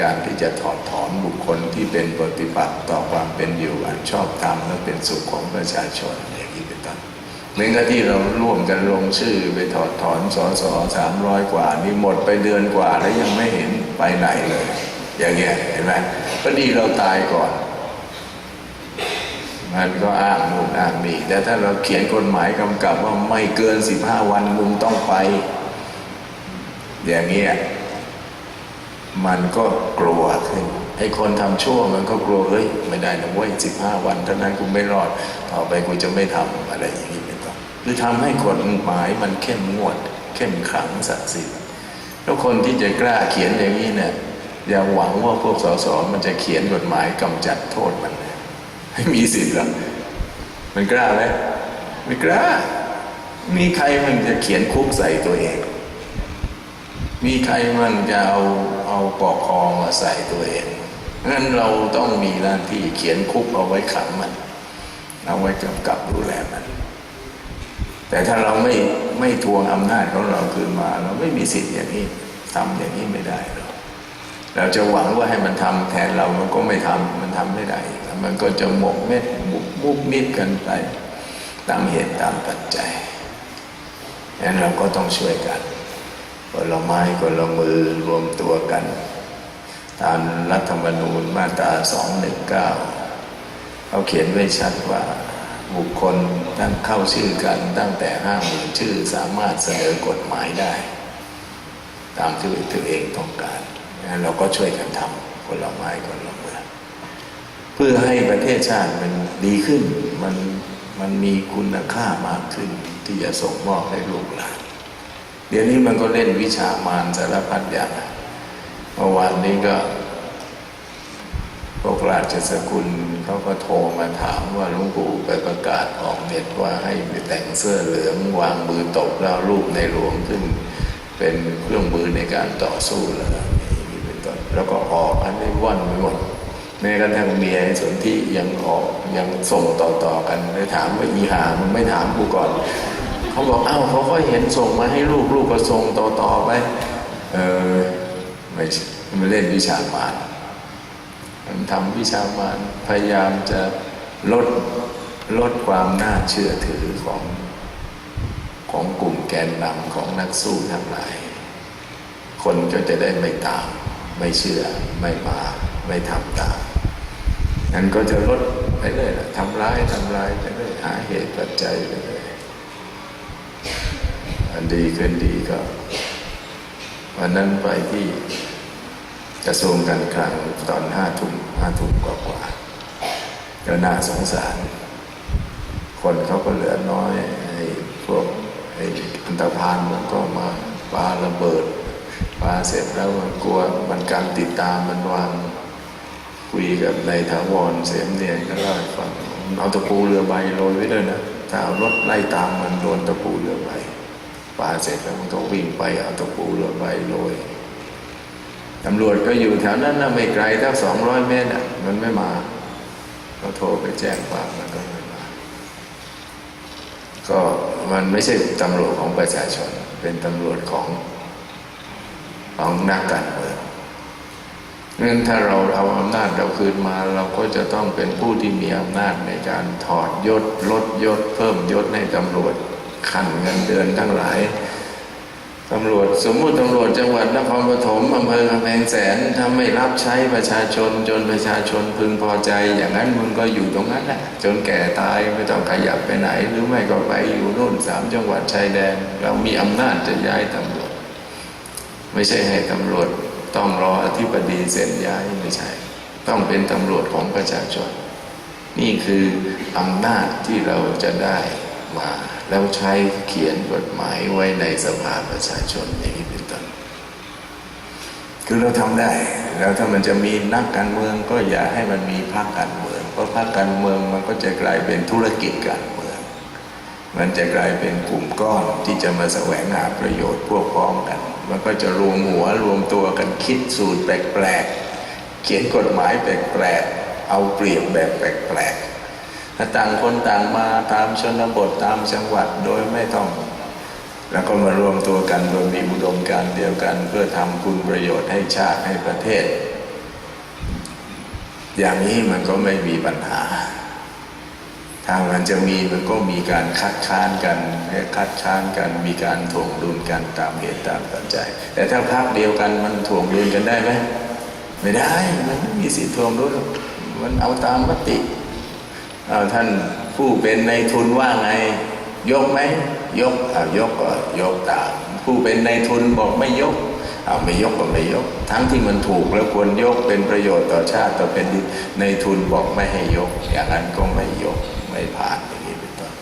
การที่จะถอดถอนบุคคลที่เป็นปฏิปักษ์ต่อความเป็นอยู่อันชอบธรรมและเป็นสุขของประชาชนอย่างนี้เป็นต้นเหมือนกับที่เราร่วมกันลงชื่อไปถอดถอนสอสอสามร้อยกว่า นี่หมดไปเดือนกว่าแล้วยังไม่เห็นไปไหนเลย อย่างเงี้ยเห็นไหมพอดีเราตายก่อนมันก็อ้างนู่นอ้างนี่แต่ถ้าเราเขียนกฎหมายกำกับว่าไม่เกินสิบห้าวันมึงต้องไป อย่างเงี้ย มันก็กลัวขึ้นไอ้คนทำชั่วมันก็กลัวเฮ้ยไม่ได้นะเว้ยสิบห้าวันเท่านั้นกูไม่รอดต่อไปกูจะไม่ทำอะไรอย่างนี้เป็นต้นคือทำให้กฎหมายมันเข้มงวด เข้มขลังศักดิ์สิทธิ์แล้วคนที่จะกล้าเขียนอย่างนี้เนี่ยอย่าหวังว่าพวกสสมันจะเขียนกฎหมายกำจัดโทษมันให้มีสิทธิ์หรอกมันกล้าไหมไม่กล้ามีใครมันจะเขียนคุกใส่ตัวเอง มีใครมันจะเอาเอาปอกคอมาใส่ตัวเองงั้นเราต้องมีหน้าที่เขียนคุกเอาไว้ขังมัน เอาไว้กำกับดูแลมัน แต่ถ้าเราไม่ไม่ทวงอำนาจของเราคืนมา เราไม่มีสิทธิ์อย่างนี้ทำอย่างนี้ไม่ได้หรอกเราจะหวังว่าให้มันทำแทนเรามันก็ไม่ทำมันทำไม่ได้ มันก็จะหมกเม็ดมุกมุกมิดกันไป ตามเหตุตามปัจจัยงั้นเราก็ต้องช่วยกัน คนละไม้คนละมือรวมตัวกัน ตามรัฐธรรมนูญมาตรา 219 เขาเขียนไว้ชัดว่าบุคคลตั้งเข้าชื่อกันตั้งแต่ห้าหมื่นชื่อสามารถเสนอกฎหมายได้ ตามที่ตัวเองต้องการเราก็ช่วยกันทำคนละไม้คนละมือเพื่อให้ประเทศชาติมันดีขึ้นมันมันมีคุณค่ามากขึ้นที่จะส่งมอบให้ลูกหลาน เดี๋ยวนี้มันก็เล่นวิชามารสารพัดอย่างเมื่อวานนี้ก็ พวกราชสกุลเขาก็โทรมาถามว่าลวงปู่ไปประกาศออกเน็ตว่าให้ไปแต่งเสื้อเหลืองวางมือตกแล้วรูปในหลวงขึ้น เป็นเครื่องมือในการต่อสู้แล้วนี่เป็นต้นแล้วก็ออกอันนี้ว่อนไปหมดแม้กระทั่งเมียสนที่ยังออกยังส่งต่อๆกันเลยถามว่าอีหามึงไม่ถามกูก่อน เขาบอกเอ้าเขาก็เห็นส่งมาให้ลูกลูกก็ส่งต่อๆไปเออไม่ใช่เล่นวิชามารมันทำวิชามานพยายามจะลดลดความน่าเชื่อถือของของกลุ่มแกนนำของนักสู้ทั้งหลาย คนก็จะได้ไม่ตาม ไม่เชื่อ ไม่มา ไม่ทำตาม นั้นก็จะลดไปเรื่อยทำร้ายทำร้ายไปเรื่อยหาเหตุปัจจัยไปเรื่อย อันดีขึ้นดีก็วันนั้นไปที่กระทรวงการคลังตอนห้าทุ่มห้าทุ่มกว่ากว่าก็น่าสงสาร คนเขาก็เหลือน้อยไอ้พวกไอ้อันตรพานมันก็มาปาระเบิดปาเสร็จแล้วมันกลัวมันการติดตามมันวางคุยกับนายถาวรเสียมเนียนก็เล่าให้ฟังเอาตะปูเรือใบโรยไว้เลยนะถ้าเอารถไล่ตามมันโดนตะปูเรือใบ ปาเสร็จแล้วมันก็วิ่งไปเอาตะปูเรือใบโรยตำรวจก็อยู่แถวนั้นนะไม่ไกลเท่าสองร้อยเมตรอะมันไม่มา ก็โทรไปแจ้งความมันก็ไม่มา ก็มันไม่ใช่ตำรวจของประชาชน เป็นตำรวจของของนักการเมืองงั้นถ้าเราเอาอำนาจเราคืนมา เราก็จะต้องเป็นผู้ที่มีอำนาจในการถอดยศลดยศเพิ่มยศให้ตำรวจ ขั้นเงินเดือนทั้งหลายตำรวจสมมติตำรวจจังหวัดนครปฐมอำเภอกำแพงแสนถ้าไม่รับใช้ประชาชนจนประชาชนพึงพอใจ อย่างนั้นมึงก็อยู่ตรงนั้นแหละจนแก่ตายไม่ต้องขยับไปไหน หรือไม่ก็ไปอยู่นู่นสามจังหวัดชายแดน เรามีอำนาจจะย้ายตำรวจ ไม่ใช่ให้ตำรวจต้องรออธิบดีเซ็นย้ายไม่ใช่ ต้องเป็นตำรวจของประชาชน นี่คืออำนาจที่เราจะได้มา แล้วใช้เขียนกฎหมายไว้ในสภาประชาชนอย่างนี้เป็นต้นคือเราทำได้ แล้วถ้ามันจะมีนักการเมืองก็อย่าให้มันมีพรรคการเมือง เพราะพรรคการเมืองมันก็จะกลายเป็นธุรกิจการเมือง มันจะกลายเป็นกลุ่มก้อนที่จะมาแสวงหาประโยชน์พวกพ้องกัน มันก็จะรวมหัวรวมตัวกันคิดสูตรแปลกๆเขียนกฎหมายแปลกๆเอาเปรียบแบบแปลกๆ ต่างคนต่างมาตามชนบทตามจังหวัดโดยไม่ต้อง แล้วก็มารวมตัวกันโดยมีอุดมการเดียวกัน เพื่อทำคุณประโยชน์ให้ชาติให้ประเทศ อย่างนี้มันก็ไม่มีปัญหาทางมันจะมีมันก็มีการคัดค้านกันคัดค้านกันมีการถ่วงดุลกันตามเหตุตามปัจจัย แต่ถ้าพักเดียวกันมันถ่วงดุลกันได้ไหมไม่ได้มันไม่มีสิทธิ์ถ่วงดุลมันเอาตามมติ เอาท่านผู้เป็นในายทุนว่าไง ยกไหมยกเอายกก็ยกตามผู้เป็นในายทุนบอกไม่ยกเอาไม่ยกก็ไม่ยก ทั้งที่มันถูกแล้วควรยกเป็นประโยชน์ต่อชาติต่อเป็นดินในทุนบอกไม่ให้ยก อย่างนั้นก็ไม่ยกไม่ผ่านอย่างนี้เป็นต้น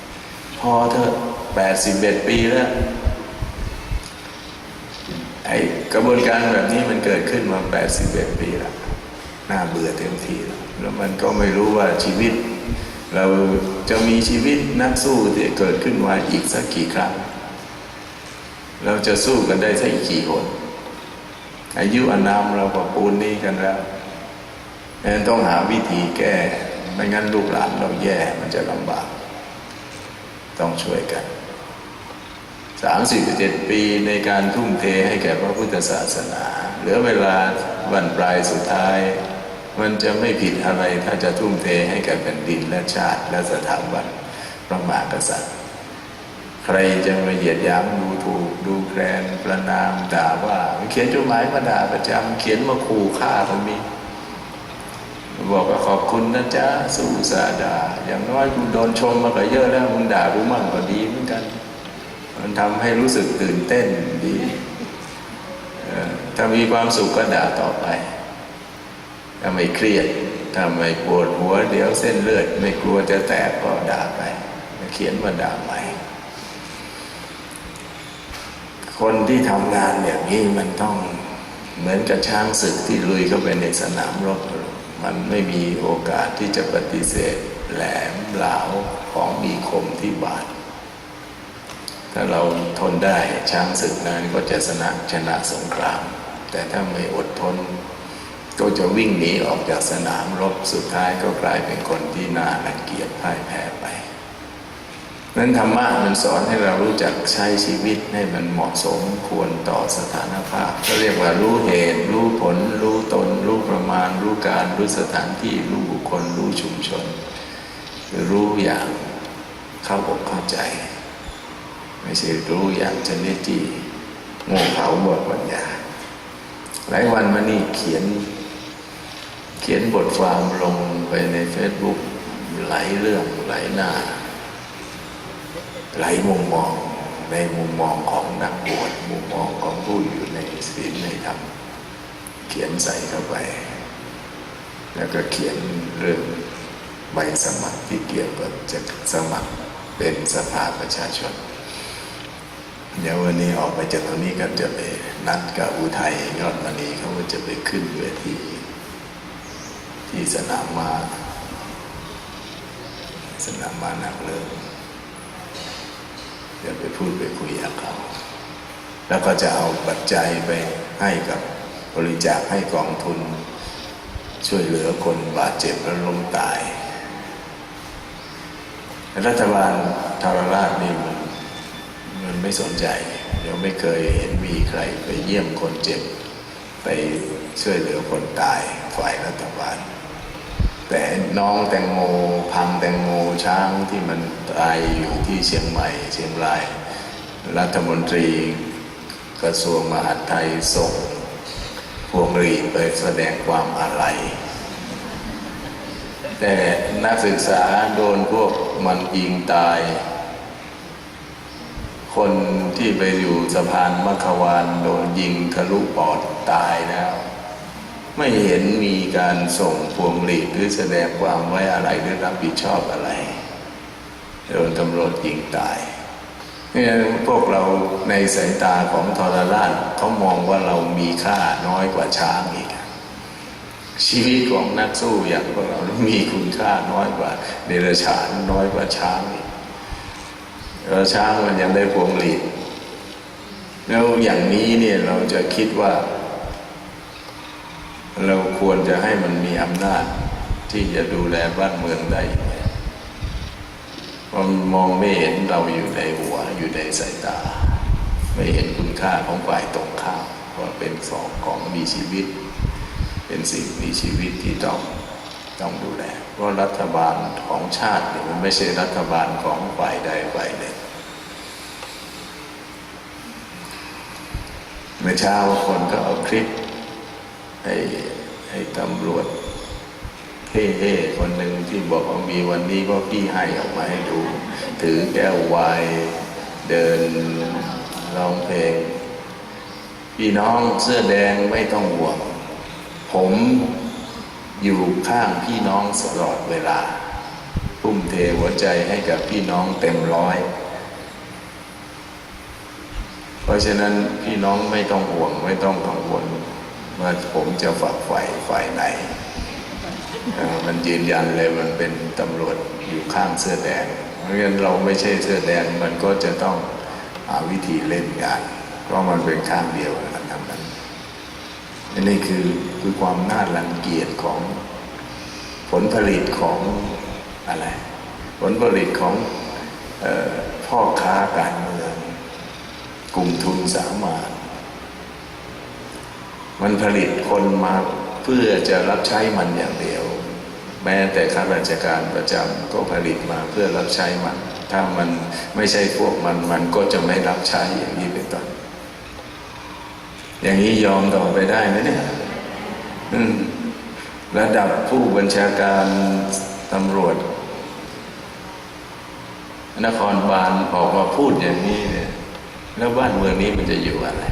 พอเถอะแปดสิบเอ็ดปีแล้วไอ้กระบวนการแบบนี้มันเกิดขึ้นมาแปดสิบเอ็ดปีแล้ว น่าเบื่อเต็มทีแล้ว แล้วมันก็ไม่รู้ว่าชีวิต เราจะมีชีวิตนักสู้ที่เกิดขึ้นมาอีกสักกี่ครั้ง เราจะสู้กันได้สักกี่คนอายุอนามเราก็ปูนนี้กันแล้วดังนั้นต้องหาวิธีแก้ ไม่งั้นลูกหลานเราแย่มันจะลำบาก ต้องช่วยกันสามสิบเจ็ดปีในการทุ่มเทให้แก่พระพุทธศาสนา เหลือเวลาวันปลายสุดท้าย มันจะไม่ผิดอะไรถ้าจะทุ่มเทให้แก่แผ่นดินและชาติและสถาบันพระมหากษัตริย์ ใครจะมาเหยียดหยามดูถูกดูแคลนประนามด่าว่าเขียนจดหมายมาด่าประจำเขียนมาขู่ฆ่าก็มีบอกว่าขอบคุณนะจ๊ะสู้สาดาอย่างน้อยกูโดนชมมาก็เยอะแล้วมึงด่ากูมั่งก็ดีเหมือนกัน มันทำให้รู้สึกตื่นเต้นดีถ้ามีความสุขก็ด่าต่อไป ถ้าไม่เครียดถ้าไม่ปวดหัวเดี๋ยวเส้นเลือด ไม่กลัวจะแตกก็ด่าไป เขียนมาด่าใหม่คนที่ทำงานอย่างนี้มันต้องเหมือนกับช้างศึกที่ลุยเข้าไปในสนามรบ มันไม่มีโอกาสที่จะปฏิเสธแหลมเหลาของมีคมที่บาด ถ้าเราทนได้ช้างศึกนั้นก็จะชนะชนะสงคราม แต่ถ้าไม่อดทน ก็จะวิ่งหนีออกจากสนามรบสุดท้ายก็กลายเป็นคนที่น่ารังเกียจพ่ายแพ้ไปนั้นธรรมะมันสอนให้เรารู้จักใช้ชีวิตให้มันเหมาะสมควรต่อสถานภาพก็เรียกว่ารู้เหตุ รู้ผล รู้ตน รู้ประมาณ รู้การ รู้สถานที่ รู้บุคคล รู้ชุมชน รู้อย่างเข้าอกเข้าใจ ไม่ใช่รู้อย่างชนิดที่โง่เขลาหมดปัญญาหลายวันมานี่เขียน เขียนบทความลงไปในเฟซบุ๊กหลายเรื่องหลายหน้า หลายมุมมองในมุมมองของนักบวชมุมมองของผู้อยู่ในศีลในธรรมเขียนใส่เข้าไป แล้วก็เขียนเรื่องใบสมัครที่เกี่ยวกับจะสมัครเป็นสภาประชาชน เดี๋ยววันนี้ออกไปจากตรงนี้ก็จะไปนัดกับอุทัยยอดมณีเขาก็จะไปขึ้นเวที ที่สนามมาสนามมานักเลิกจะไปพูดไปคุยกับเขา แล้วก็จะเอาปัจจัยไปให้กับบริจาคให้กองทุน ช่วยเหลือคนบาดเจ็บและล้มตาย รัฐบาลทารราชนี่มันมันไม่สนใจยังไม่เคยเห็นมีใครไปเยี่ยมคนเจ็บ ไปช่วยเหลือคนตายฝ่ายรัฐบาล แต่น้องแตงโมพังแตงโมช้างที่มันตายอยู่ที่เชียงใหม่เชียงราย รัฐมนตรีกระทรวงมหาดไทยส่งพวงหรีดไปแสดงความอาลัย แต่นักศึกษาโดนพวกมันยิงตาย คนที่ไปอยู่สะพานมัคควานโดนยิงทะลุปอดตายแล้ว ไม่เห็นมีการส่งพวงหลีดหรือแสดงความไว้อะไรหรือรับผิดชอบอะไรโดนตำรวจยิงตายเนี่ยพวกเราในสายตาของทรราชเขามองว่าเรามีค่าน้อยกว่าช้างอีก ชีวิตของนักสู้อย่างพวกเรามีคุณค่าน้อยกว่าเดรัจฉานน้อยกว่าช้างอีกแล้วช้างมันยังได้พวงหลีดแล้วอย่างนี้เนี่ยเราจะคิดว่า เราควรจะให้มันมีอำนาจที่จะดูแลบ้านเมืองได้ไงเพราะมันมองไม่เห็นเราอยู่ในหัวอยู่ในสายตา ไม่เห็นคุณค่าของฝ่ายตรงข้ามว่าเป็นสองของมีชีวิต เป็นสิ่งมีชีวิตที่ต้องต้องดูแล เพราะรัฐบาลของชาติเนี่ยมันไม่ใช่รัฐบาลของฝ่ายใดฝ่ายหนึ่งเมื่อเช้าคนก็เอาคลิป ให้ให้ตำรวจเฮ่ๆคนหนึ่งที่บอกว่ามีวันนี้ก็พี่ให้ออกมาให้ดู ถือแก้วไวน์เดินร้องเพลง พี่น้องเสื้อแดงไม่ต้องห่วง ผมอยู่ข้างพี่น้องตลอดเวลาทุ่มเทหัวใจให้กับพี่น้องเต็มร้อย เพราะฉะนั้นพี่น้องไม่ต้องห่วงไม่ต้องกังวล ว่าผมจะฝักใฝ่ฝ่ายไหน มันยืนยันเลยมันเป็นตำรวจอยู่ข้างเสื้อแดง เพราะฉะนั้นเราไม่ใช่เสื้อแดงมันก็จะต้องหาวิธีเล่นงาน เพราะมันเป็นข้างเดียวกันทั้งนั้นนนี้คือคือความน่ารังเกียจของผลผลิตของอะไร ผลผลิตของออพ่อค้าการเมือง กลุ่มทุนสามาน มันผลิตคนมาเพื่อจะรับใช้มันอย่างเดียว แม้แต่ข้าราชการประจำก็ผลิตมาเพื่อรับใช้มัน ถ้ามันไม่ใช่พวกมันมันก็จะไม่รับใช้อย่างนี้เป็นต้นอย่างนี้ยอมต่อไปได้ไหมเนี่ยระดับผู้บัญชาการตำรวจ นครบาลออกมาพูดอย่างนี้เนี่ย แล้วบ้านเมืองนี้มันจะอยู่อะไร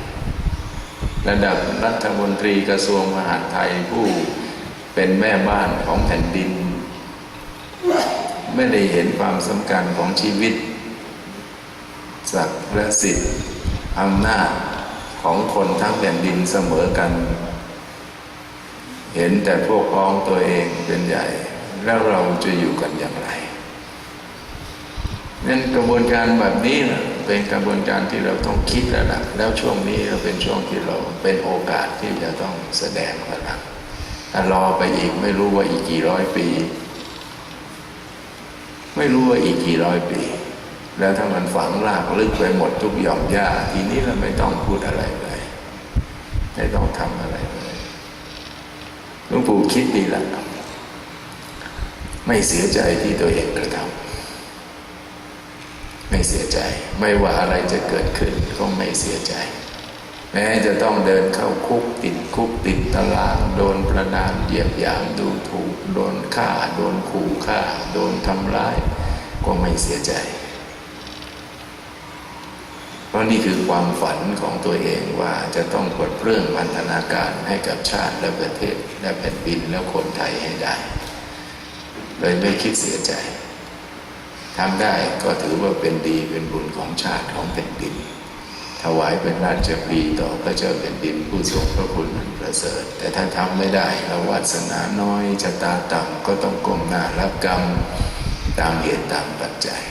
ระดับรัฐมนตรีกระทรวงมหาดไทยผู้เป็นแม่บ้านของแผ่นดิน ไม่ได้เห็นความสำคัญของชีวิตศักดิ์และสิทธิ์อำนาจของคนทั้งแผ่นดินเสมอกัน เห็นแต่พวกพ้องตัวเองเป็นใหญ่ แล้วเราจะอยู่กันอย่างไรนั่นกระบวนการแบบนี้นะ เป็นกระบวนการที่เราต้องคิดแล้วนะแล้วช่วงนี้เราเป็นช่วงที่เราเป็นโอกาสที่จะต้องแสดงพลังถ้ารอไปอีกไม่รู้ว่าอีกกี่ร้อยปี ไม่รู้ว่าอีกกี่ร้อยปี แล้วถ้ามันฝังรากลึกไปหมดทุกหย่อมหญ้าทีนี้เราไม่ต้องพูดอะไรเลยไม่ต้องทำอะไรเลยหลวงปู่คิดดีละไม่เสียใจที่ตัวเองกระทำ ไม่เสียใจ ไม่ว่าอะไรจะเกิดขึ้นก็ไม่เสียใจ แม้จะต้องเดินเข้าคุกติดคุกติดตาราง โดนประนามเหยียบยามดูถูก โดนฆ่า โดนขู่ฆ่า โดนทำร้าย ก็ไม่เสียใจ เพราะนี่คือความฝันของตัวเองว่าจะต้องปลดเปลื้องพันธนาการให้กับชาติและประเทศและแผ่นดินและคนไทยให้ได้ เลยไม่คิดเสียใจ ทำได้ก็ถือว่าเป็นดีเป็นบุญของชาติของแผ่นดิน ถวายเป็นราชปรีต่อพระเจ้าแผ่นดินผู้ทรงพระคุณอันประเสริฐ แต่ถ้าทำไม่ได้เราวาสนาน้อยชะตาต่ำก็ต้องก้มหน้ารับกรรมตามเหตุตามปัจจัย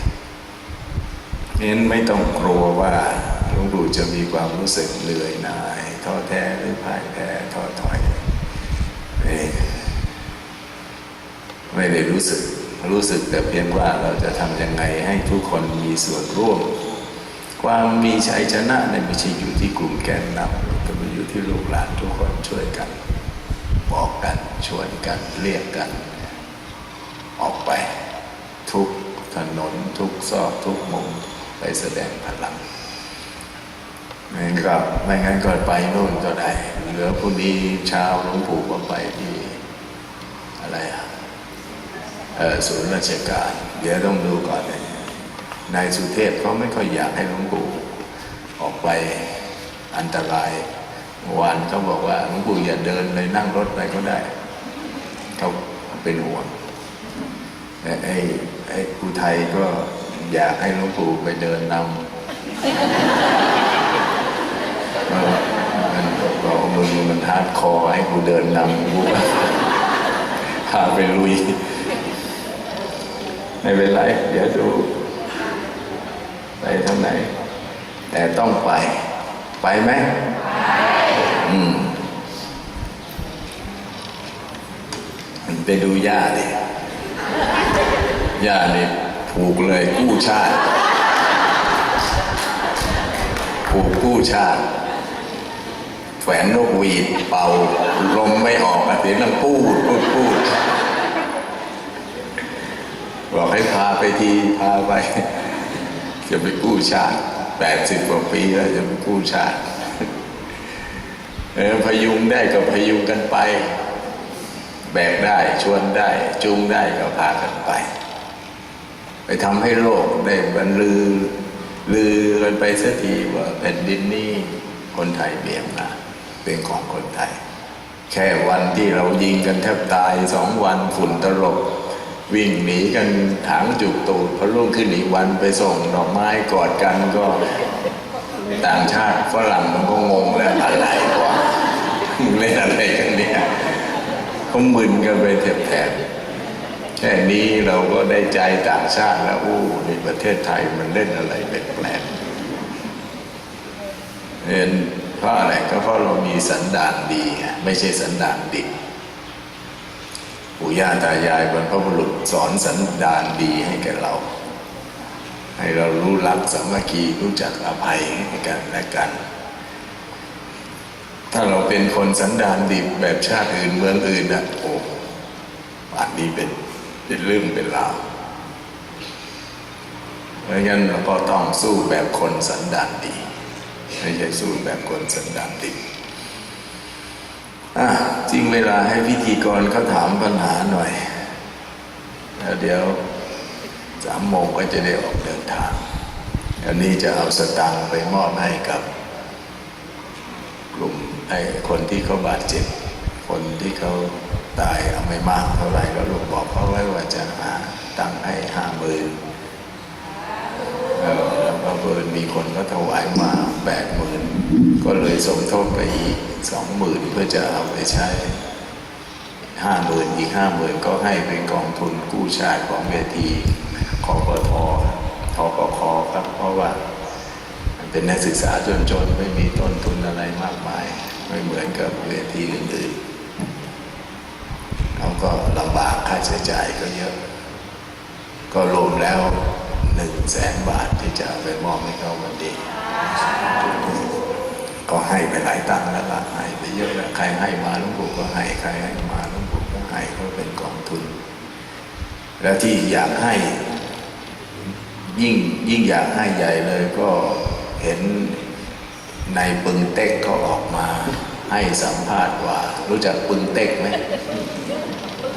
เน้นไม่ต้องกลัวว่าหลวงปู่จะมีความรู้สึกเหนื่อยหน่ายท้อแท้หรือพ่ายแพ้ท้อถอยไม่ได้รู้สึก รู้สึกแต่เพียงว่าเราจะทำยังไงให้ทุกคนมีส่วนร่วม ความมีชัยชนะเนี่ยไม่ใช่อยู่ที่กลุ่มแกนนำแต่มันอยู่ที่ลูกหลานทุกคนช่วยกัน บอกกันชวนกันเรียกกัน ออกไปทุกถนนทุกซอกทุกมุมไปแสดงพลังไม่งั้นก็ไม่งั้นก็ไปนู่นก็ได้ เหลือพรุ่งนี้ช้าหลวงปู่ก็ไปที่อะไรอะ ศูนย์ราชการ เดี๋ยวต้องดูก่อนเลยนายสุเทพเขาไม่ค่อยอยากให้หลวงปู่ออกไปอันตรายวานเขาบอกว่าหลวงปู่อย่าเดินเลยนั่งรถไปก็ได้เขาเป็นห่วงแต่ไอ้ไอ้ผู้ไทยก็อยากให้หลวงปู่ไปเดินนำเออมันบอกมึงมันฮาร์ดคอให้กูเดินนำกูพาไปลุย ไม่เป็นไร เดี๋ยวดู ไปทางไหน แต่ต้องไป ไปไหมอืมไปดูย่าดิย่านี่ผูกเลยกู้ชาติผูกกู้ชาติแฝนนกหวีดเป่าลมไม่ออกอะเสียงต้องพูดพูด บอกให้พูดทีพาไป จะไปกู้ชาติแปดสิบกว่าปีแล้วจะไปกู้ชาติพยุงได้ก็พยุงกันไป แบกได้ชวนได้ จูงได้ก็พากันไป ไปทำให้โลกได้บรรลือ ลือกันไปสักทีว่าแผ่นดินนี้คนไทยเบี่ยงนะเป็นของคนไทย แค่วันที่เรายิงกันแทบตายสองวันฝุ่นตลบ วิ่งหนีกันถางจุกตูดพอรุ่งขึ้นอีกวันไปส่งดอกไม้กอดกันก็ต่างชาติฝรั่งมันก็งงแล้วอะไรวะเล่นอะไรกันเนี่ยเขามึนกันไปแถบๆแค่นี้เราก็ได้ใจต่างชาติแล้วอู้ในประเทศไทยมันเล่นอะไรแปลกๆเห็นเพราะอะไรก็เพราะเรามีสันดานดี ไม่ใช่สันดานดิบ ปู่ย่าตายายบรรพบุรุษสอนสันดานดีให้แก่เรา ให้เรารู้รักสามัคคีรู้จักอภัยให้กันและกัน ถ้าเราเป็นคนสันดานดิบแบบชาติอื่นเมืองอื่นนะโอ้ป่านนี้เป็นเป็นเรื่องเป็นราวเพราะงั้นเราก็ต้องสู้แบบคนสันดานดี ไม่ใช่สู้แบบคนสันดานดิบ อะจริงเวลาให้พิธีกรเขาถามปัญหาหน่อยแล้วเดี๋ยวสามโมงก็จะได้ออกเดินทางอันนี้จะเอาสตังค์ไปมอบให้กับ กลุ่มไอ้คนที่เขาบาดเจ็บ คนที่เขาตายเอาไม่มากเท่าไหร่แล้วลูกบอกเขาไว้ว่าจะหาตังค์ให้ห้าหมื่นแล้วก็เพิ่นมีคนก็ถวายมาแปดหมื่น ก็เลยสมทบไปอีกสองหมื่นเพื่อจะเอาไปใช้ห้าหมื่นอีกห้าหมื่นก็ให้เป็นกองทุนกู้ชาติของเวทีคอปททปคครับ เพราะว่าเป็นนักศึกษาจนๆ ไม่มีต้นทุนอะไรมากมาย ไม่เหมือนกับเวทีอื่นๆเขาก็ลำบากค่าใช้จ่ายก็เยอะ ก็รวมแล้วหนึ่งแสนบาทที่จะไปมอบให้เขาวันดี ก็ให้ไปหลายตังค์แล้วล่ะให้ไปเยอะแล้วใครให้มาหลุงปู่ก็ให้ใครให้มาหลุงปู่ก็ให้ก็เป็นกองทุน แล้วที่อยากให้ ยิ่งยิ่งอยากให้ใหญ่เลยก็เห็นในปึงเต็กเขาออกมาให้สัมภาษณ์ว่า รู้จักปึงเต็กไหม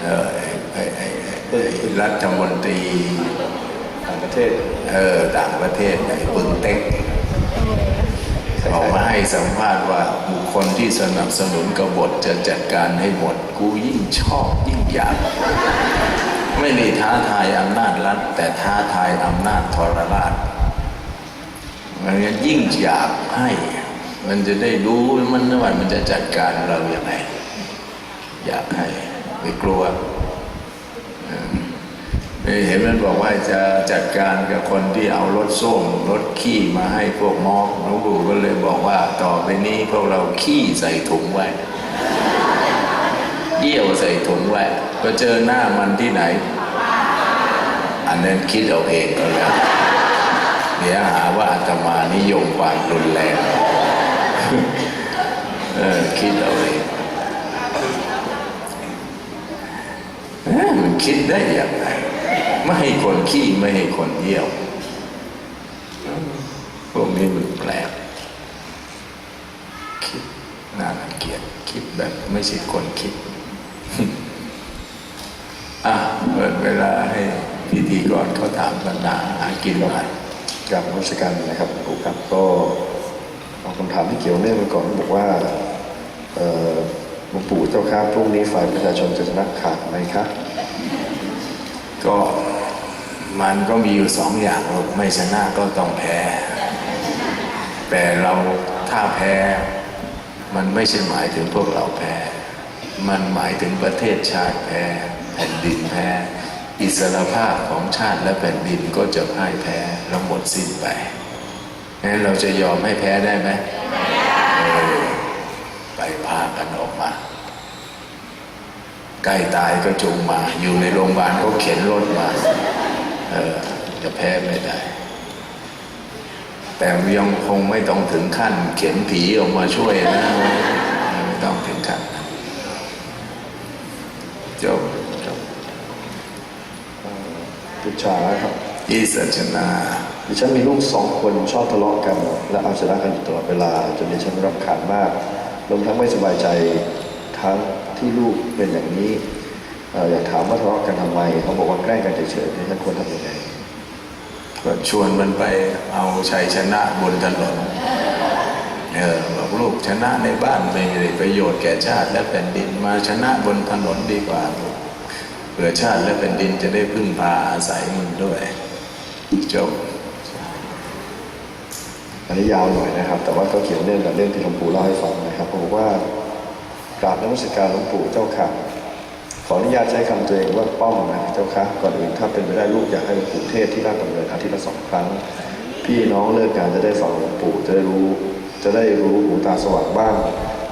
เออไอ้ไอ้ไอ้ไอ้รัฐมนตรีต่างประเทศเออต่างประเทศไอ้ปึงเต็ก ออกมาให้สัมภาษณ์ว่าบุคคลที่สนับสนุนกบฏจะจัดการให้หมด กูยิ่งชอบยิ่งอยาก ไม่ได้ท้าทายอำนาจรัฐ แต่ท้าทายอำนาจทรราชมันยิ่งอยากให้ มันจะได้รู้มันว่ามันจะจัดการเราอย่างไรอยากให้ไม่กลัว เห็นมันบอกว่าจะจัดการกับคนที่เอารถส้มรถขี้มาให้พวกมอกหลวงปู่ก็เลยบอกว่าต่อไปนี้พวกเราขี้ใส่ถุงไว้เยี่ยวใส่ถุงไว้ก็เจอหน้ามันที่ไหน อันนั้นคิดเอาเองก็แล้วเดี๋ยวหาว่าอาตมานิยมความรุนแรงเออคิดเอาเองมันคิดได้อย่างไร ไม่ให้คนขี้ไม่ให้คนเยี่ยวพวกนี้มันแปลก คิดน่ารังเกียจคิดแบบไม่ใช่คนคิด อะเปิดเวลาให้พิธีกรเขาถามปัญหาหากินหน่อยกับรัชการนะครับครูครับก็เอาคำถามที่เกี่ยวเนื่องกันก่อนบอกว่าเออหลวงปู่เจ้าครับพรุ่งนี้ฝ่ายประชาชนจะชนะขาดไหมครับก็ มันก็มีอยู่สองอย่างเราไม่ชนะก็ต้องแพ้ แต่เราถ้าแพ้ มันไม่ใช่หมายถึงพวกเราแพ้ มันหมายถึงประเทศชาติแพ้ แผ่นดินแพ้ อิสรภาพของชาติและแผ่นดินก็จะพ่ายแพ้แล้วหมดสิ้นไปงั้นเราจะยอมให้แพ้ได้ไหมไปพากันออกมาใกล้ตายก็จงมา อยู่ในโรงพยาบาลก็เข็นรถมา จะแพ้ไม่ได้ แต่ยังคงไม่ต้องถึงขั้น เข็นผีออกมาช่วยนะไม่ต้องถึงขั้นนั้นจบจบปุจฉาครับอิสัชนาดิฉันมีลูกสองคนชอบทะเลาะกัน และเอาชนะกันอยู่ตลอดเวลาจนดิฉันรำคาญมากรวมทั้งไม่สบายใจทั้งที่ลูกเป็นอย่างนี้เอ่ออยากถามว่าทะเลาะกันทำไมเขาบอกว่าแกล้งกันเฉยๆดิฉันควรทำยังไงก็ชวนมันไปเอาชัยชนะบนถนนเออบอกลูกชนะในบ้านไม่ได้ประโยชน์แก่ชาติและแผ่นดินมาชนะบนถนนดีกว่าลูกเพื่อชาติและแผ่นดินจะได้พึ่งพาอาศัยมึงด้วยจบอันนี้ยาวหน่อยนะครับ แต่ว่าก็เกี่ยวเนื่องกับเรื่องที่หลวงปู่เล่าให้ฟังนะครับเขาบอกว่า กราบนมัสการหลวงปู่เจ้าค่ะ ขออนุญาตใช้คำตัวเองว่าป้อมนะเจ้าค่ะก่อนอื่นถ้าเป็นไปได้ลูกอยากให้หลวงปู่เทศที่ราชดำเนินอาทิตย์ละสองครั้ง พี่น้องเลิกงานจะได้ฟังหลวงปู่จะได้รู้ จะได้รู้หูตาสว่างบ้าง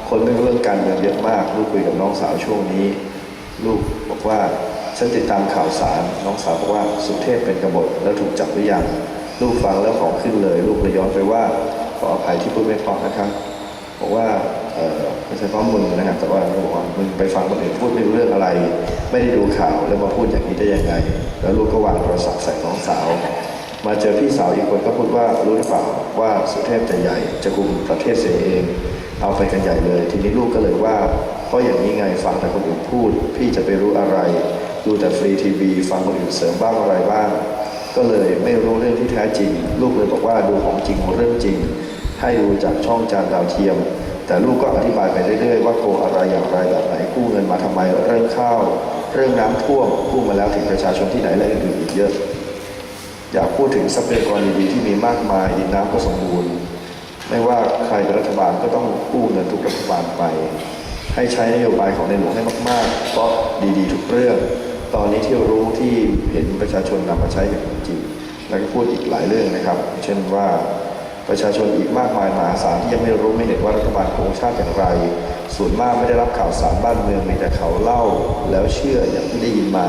คนไม่รู้เรื่องการเมืองเยอะมาก ลูกคุยกับน้องสาวช่วงนี้ ลูกบอกว่าฉันติดตามข่าวสารน้องสาวบอกว่าสุเทพเป็นกบฏแล้วถูกจับหรือยังลูกฟังแล้วของขึ้นเลย ลูกเลยย้อนไปว่าขออภัยที่พูดไม่พราะนะครับ บอกว่าเออไม่ใช่เพราะมึงนะครับ แต่ว่าเขาบอกว่ามึงไปฟังคนอื่นพูดไม่รู้เรื่องอะไร ไม่ได้ดูข่าวแล้วมาพูดอย่างนี้ได้ยังไง แล้วลูกก็วางโทรศัพท์ใส่น้องสาว มาเจอพี่สาวอีกคนก็พูดว่ารู้หรือเปล่าว่าสุเทพจะใหญ่จะกุมประเทศเสียเอง เอาไปกันใหญ่เลย ทีนี้ลูกก็เลยว่าเพราะอย่างนี้ไงฟังแต่คนอื่นพูด พี่จะไปรู้อะไร ดูแต่ฟรีทีวีฟังคนอื่นเสริมบ้างอะไรบ้างก็เลยไม่รู้เรื่องที่แท้จริง ลูกเลยบอกว่าดูของจริงเรื่องจริง ให้ดูจากช่องจานดาวเทียม แต่ลูกก็อธิบายไปเรื่อยๆว่าโกอะไรอย่างไรแบบไหนกู้เงินมาทำไมเรื่องข้าว เรื่องน้ำท่วมกู้มาแล้วถึงประชาชนที่ไหนและอื่นๆอีกเยอะ อยากพูดถึงทรัพยากรดีๆที่มีมากมายดินน้ำก็สมบูรณ์ ไม่ว่าใครเป็นรัฐบาลก็ต้องกู้เงินทุกรัฐบาลไป ให้ใช้นโยบายของในหลวงให้มากๆ เพราะดีๆทุกเรื่อง ตอนนี้ที่รู้ที่เห็นประชาชนนำมาใช้อย่างจริงแล้วก็พูดอีกหลายเรื่องนะครับ เช่นว่า ประชาชนอีกมากมายมหาศาลที่ยังไม่รู้ไม่เห็นว่ารัฐบาลโกงชาติอย่างไร ส่วนมากไม่ได้รับข่าวสารบ้านเมืองมีแต่เขาเล่าแล้วเชื่ออย่างที่ได้ยินมา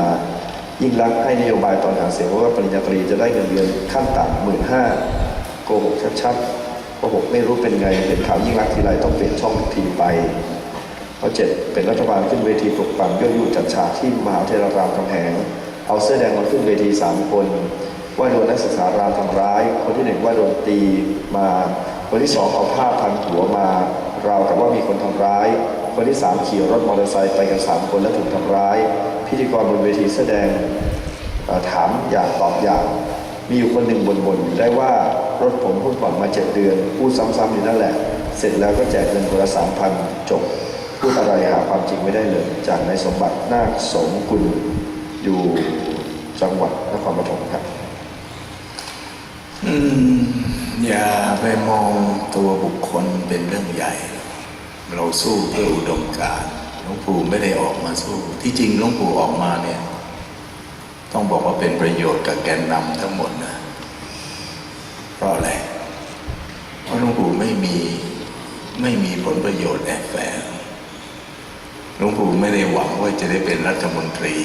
ยิ่งรักให้นโยบายตอนหาเสียงว่าปริญญาตรีจะได้เงินเดือนขั้นต่ำหมื่นห้าโกหกชัดๆโกหกไม่รู้เป็นไงเห็นข่าวยิ่งรักทีไรต้องเปลี่ยนช่องทีไปข้อเจ็ดเป็นรัฐบาลขึ้นเวทีปลุกปั่นยั่วยุจัดฉากที่มหาวิทยารามคำแหงเอาเสื้อแดงมาขึ้นเวทีสามคน ว่าโดนนักศึกษารามทำร้าย คนที่หนึ่งว่าโดนตีมา คนที่สองเอาผ้าพันหัวมา เราวกับว่ามีคนทำร้าย คนที่สามขี่รถมอเตอร์ไซค์ไปกันสามคนแล้วถูกทำร้าย พิธีกรบนเวทีแสดงถามอย่างตอบอย่าง มีอยู่คนหนึ่งบ่นๆได้ว่ารถผมพิ่งผ่อนมาเจ็ดเดือนพูดซ้ำๆอยู่นั่นแหละ เสร็จแล้วก็แจกเงินคนละสามพันจบพูดอะไรหาความจริงไม่ได้เลย จากนายสมบัตินาคสมกุลอยู่จังหวัดนครปฐมครับ อย่าไปมองตัวบุคคลเป็นเรื่องใหญ่ เราสู้เพื่ออุดมการหลวงปู่ไม่ได้ออกมาสู้ ที่จริงหลวงปู่ออกมาเนี่ย ต้องบอกว่าเป็นประโยชน์กับแกนนำทั้งหมดนะเพราะอะไรเพราะหลวงปู่ไม่มีไม่มีผลประโยชน์แอบแฝงหลวงปู่ไม่ได้หวังว่าจะได้เป็นรัฐมนตรี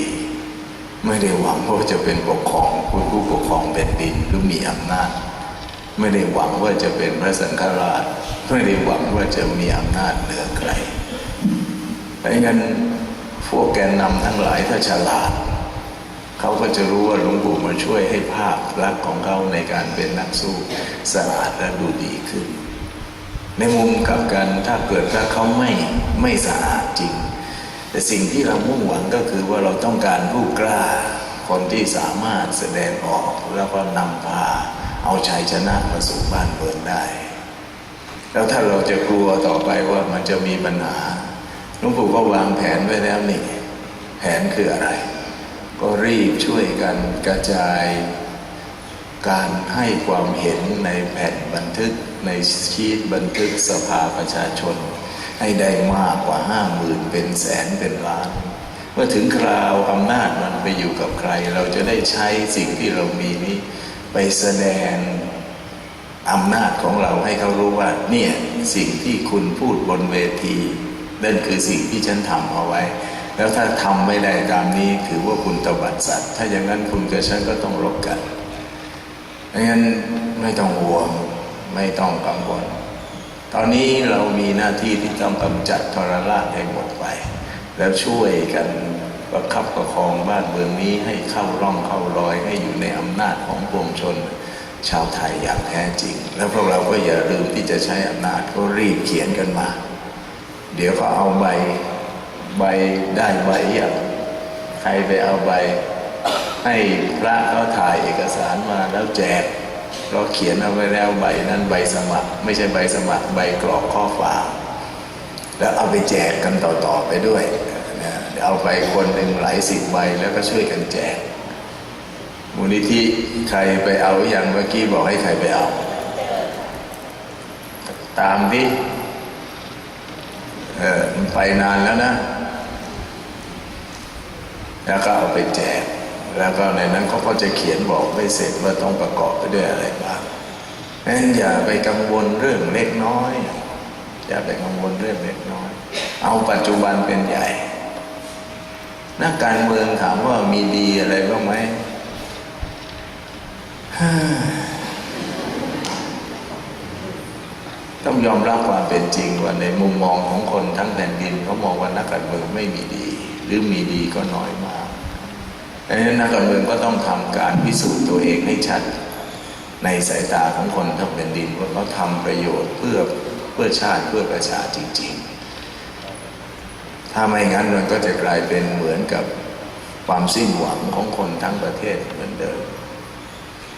ไม่ได้หวังว่าจะเป็นปกครองผู้ผู้ปกครองแผ่นดินหรือมีอำนาจ ไม่ได้หวังว่าจะเป็นพระสังฆราช ไม่ได้หวังว่าจะมีอำนาจเหนือใครเพราะงั้นพวกแกนนำทั้งหลายถ้าฉลาด เขาก็จะรู้ว่าหลวงปู่มาช่วยให้ภาพลักษณ์ของเขาในการเป็นนักสู้สะอาดและดูดีขึ้น ในมุมกลับกันถ้าเกิดถ้าเขาไม่ไม่สะอาดจริง แต่สิ่งที่เรามุ่งหวังก็คือว่าเราต้องการผู้กล้า คนที่สามารถแสดงออกแล้วก็นำพาเอาชัยชนะมาสู่บ้านเมืองได้ แล้วถ้าเราจะกลัวต่อไปว่ามันจะมีปัญหาหลวงปู่ก็วางแผนไว้แล้วนี่แผนคืออะไร ก็รีบช่วยกันกระจายการให้ความเห็นในแผ่นบันทึกในชีตบันทึกสภาประชาชน ให้ได้มากกว่าห้าหมื่นเป็นแสนเป็นล้าน เมื่อถึงคราวอำนาจมันไปอยู่กับใคร เราจะได้ใช้สิ่งที่เรามีนี้ ไปแสดงอำนาจของเราให้เขารู้ว่า เนี่ยสิ่งที่คุณพูดบนเวทีนั่นคือสิ่งที่ฉันทำเอาไว้ แล้วถ้าทำไม่ได้ตามนี้ถือว่าคุณตบัดสัตว์ ถ้าอย่างนั้นคุณกับฉันก็ต้องรบกันเพราะงั้นไม่ต้องห่วงไม่ต้องกังวล ตอนนี้เรามีหน้าที่ที่ต้องกำจัดทรราชให้หมดไป แล้วช่วยกันประคับประคองบ้านเมืองนี้ให้เข้าร่องเข้ารอยให้อยู่ในอำนาจของปวงชน ชาวไทยอย่างแท้จริง แล้วพวกเราก็อย่าลืมที่จะใช้อำนาจก็รีบเขียนกันมา เดี๋ยวก็เอาใบใบได้ใบอย่างใครไปเอาใบให้พระเขาถ่ายเอกสารมาแล้วแจก เราเขียนเอาไว้แล้วใบนั้นใบสมัคร ไม่ใช่ใบสมัคร ใบกรอกข้อความแล้วเอาไปแจกกันต่อๆไปด้วยนะเอาไปคนหนึ่งหลายสิบใบแล้วก็ช่วยกันแจกมูลนิธิใครไปเอาอย่างเมื่อกี้บอกให้ใครไปเอา ตามที่เออมันไปนานแล้วนะ แล้วก็เอาไปแจก แล้วก็ในนั้นเขาก็จะเขียนบอกไม่เสร็จว่าต้องประกอบไปด้วยอะไรบ้างนั้นอย่าไปกังวลเรื่องเล็กน้อย อย่าไปกังวลเรื่องเล็กน้อย เอาปัจจุบันเป็นใหญ่นักการเมืองถามว่ามีดีอะไรบ้างไหมต้องยอมรับความเป็นจริงว่าในมุมมองของคนทั้งแผ่นดินเขามองว่านักการเมืองไม่มีดี หรือมีดีก็น้อยมาก ดังนั้นนักการเมืองก็ต้องทำการพิสูจน์ตัวเองให้ชัด ในสายตาของคนทั้งแผ่นดินว่าเขาทำประโยชน์เพื่อเพื่อชาติเพื่อประชาจริง ๆ ถ้าไม่งั้นมันก็จะกลายเป็นเหมือนกับความสิ้นหวังของคนทั้งประเทศเหมือนเดิม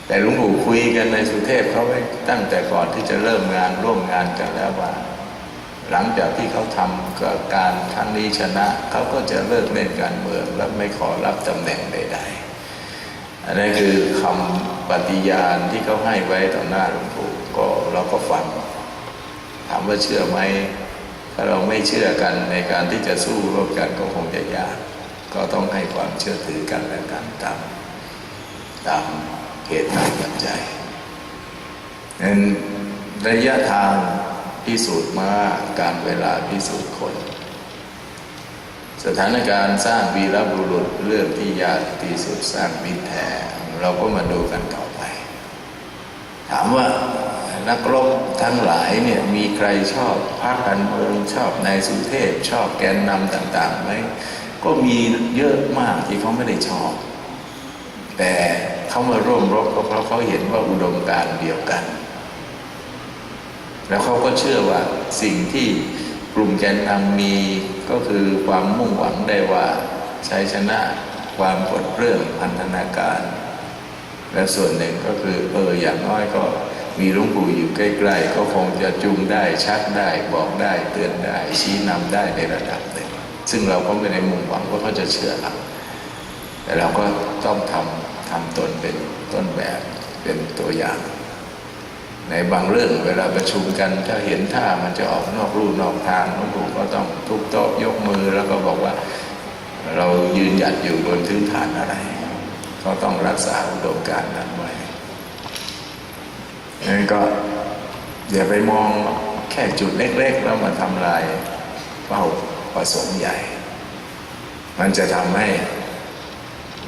แต่ลวงปู่คุยกันในสุเทพเขาไว้ตั้งแต่ก่อนที่จะเริ่มงานร่วมงานกันแล้วว่า หลังจากที่เขาทำกับการครั้งนี้ชนะ เขาก็จะเลิกเล่นการเมือง และไม่ขอรับตำแหน่งใด ๆ อันนี้คือคำปฏิญาณที่เขาให้ไว้ต่อหน้าหลวงปู่ก็เราก็ฟังถามว่าเชื่อไหมถ้าเราไม่เชื่อกันในการที่จะสู้ร่วมกันก็คงจะยาก ก็ต้องให้ความเชื่อถือกันและกันตามตามเหตุตามปัจจัยนั้นระยะทาง พิสูจน์มาการเวลาพิสูจน์คน สถานการณ์สร้างวีรบุรุษเรื่องที่ยากที่สุดสร้างมิตรแท้เราก็มาดูกันต่อไป ถามว่านักรบทั้งหลายเนี่ยมีใครชอบพรรคการเมืองชอบนายสุเทพชอบแกนนำต่างๆไหมก็มีเยอะมากที่เขาไม่ได้ชอบ แต่เขามาร่วมรบก็เพราะเขาเห็นว่าอุดมการณ์เดียวกัน แล้วเขาก็เชื่อว่าสิ่งที่กลุ่มแกนนำมีก็คือความมุ่งหวังได้ว่าชัยชนะความปลดเปลื้องพันธนาการ และส่วนหนึ่งก็คือเอออย่างน้อยก็มีลวงปู่อยู่ใกล้ๆ ก็คงจะจูงได้ชักได้บอกได้เตือนได้ ชี้นำได้ในระดับหนึ่งซึ่งเราก็ไม่ได้มุ่งหวังว่าเขาจะเชื่อเราแต่เราก็ต้องทำทำตนเป็นต้นแบบเป็นตัวอย่าง ในบางเรื่องเวลาประชุมกันถ้าเห็นท่ามันจะออกนอกรูนอกทางหลวงปู่ก็ต้องทุบโต๊ะยกมือแล้วก็บอกว่าเรายืนหยัดอยู่บนพื้นฐานอะไร ก็ต้องรักษาอุดมการณ์นั้นไว้งั้นก็อย่าไปมองแค่จุดเล็กๆ แล้วมาทำลายเป้าประสงค์ใหญ่ มันจะทำให้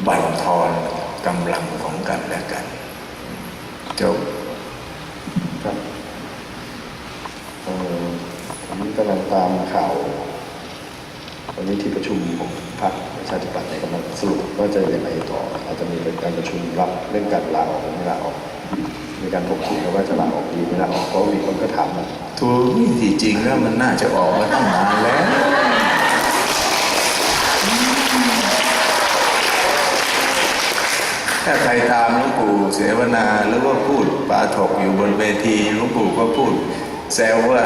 บั่นทอนกำลังของกันและกันจบเอ่อผม กำลังตามข่าววันนี้ที่ประชุมของพรรคประชาธิปัตย์เนี่ยกำลังสรุปว่าจะยังไงต่อ อาจจะมีเป็นการประชุมรับเรื่องการลาออกหรือไม่ลาออกมีการถกเถียงกันว่าจะลาออกดีไม่ลาออกเพราะมีคนก็ถามมาทูที่จริงแล้วมันน่าจะออกมาตั้งนานแล้วถ้าใครตามหลวงปู่เสวนาหรือว่าพูดปาถกอยู่บนเวทีหลวงปู่ก็พูดแซวว่า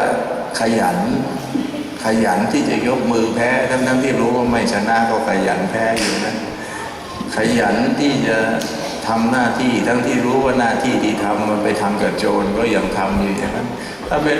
ขยัน ขยันที่จะยกมือแพ้ทั้งทั้งที่รู้ว่าไม่ชนะก็ขยันแพ้อยู่นะ ขยันที่จะทำหน้าที่ทั้งที่รู้ว่าหน้าที่ที่ทำมันไปทำกับโจรก็ยังทำอยู่อย่างนั้นถ้าไม่รู้